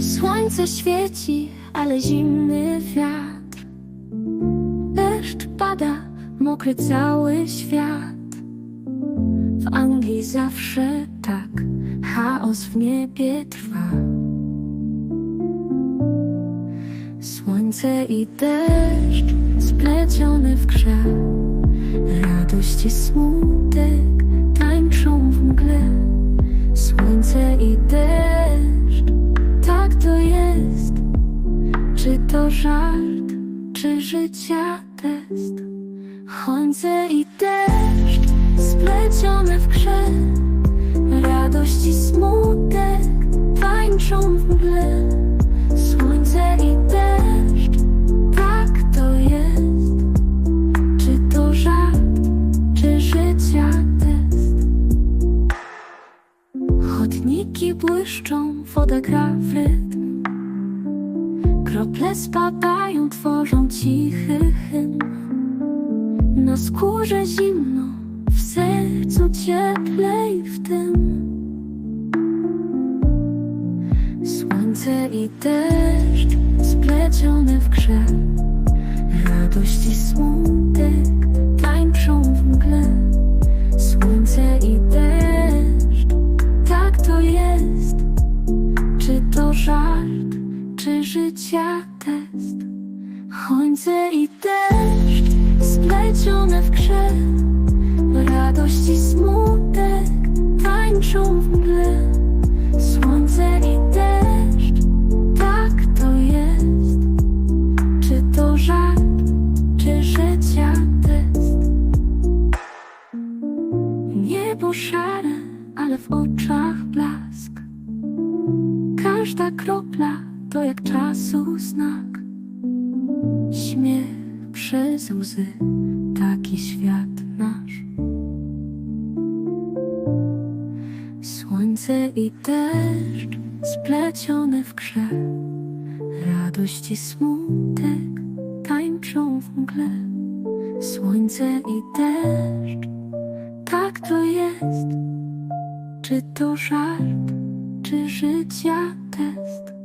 Słońce świeci, ale zimny wiatr. Deszcz pada, mokry cały świat. W Anglii zawsze tak, chaos w niebie trwa. Słońce i deszcz splecione w grze. Radość i smutek to żart, czy życia test? Słońce i deszcz splecione w grze. Radość i smutek tańczą w mgle. Słońce i deszcz, tak to jest. Czy to żart, czy życia test? Chodniki błyszczą, woda gra w rytm. Krople spadają, tworzą cichy hymn. Na skórze zimno, w sercu cieplej w tym. Słońce i deszcz splecione w grze. Radość i smutek tańczą w mgle. Słońce i deszcz, życia test? Słońce i deszcz splecione w grze. Radość i smutek tańczą w mgle. Słońce i deszcz, tak to jest. Czy to żart, czy życia test? Niebo szare, ale w oczach blask. Każda kropla to jak czasu znak. Śmiech przez łzy, taki świat nasz. Słońce i deszcz splecione w grze. Radość i smutek tańczą w mgle. Słońce i deszcz, tak to jest. Czy to żart, czy życia test?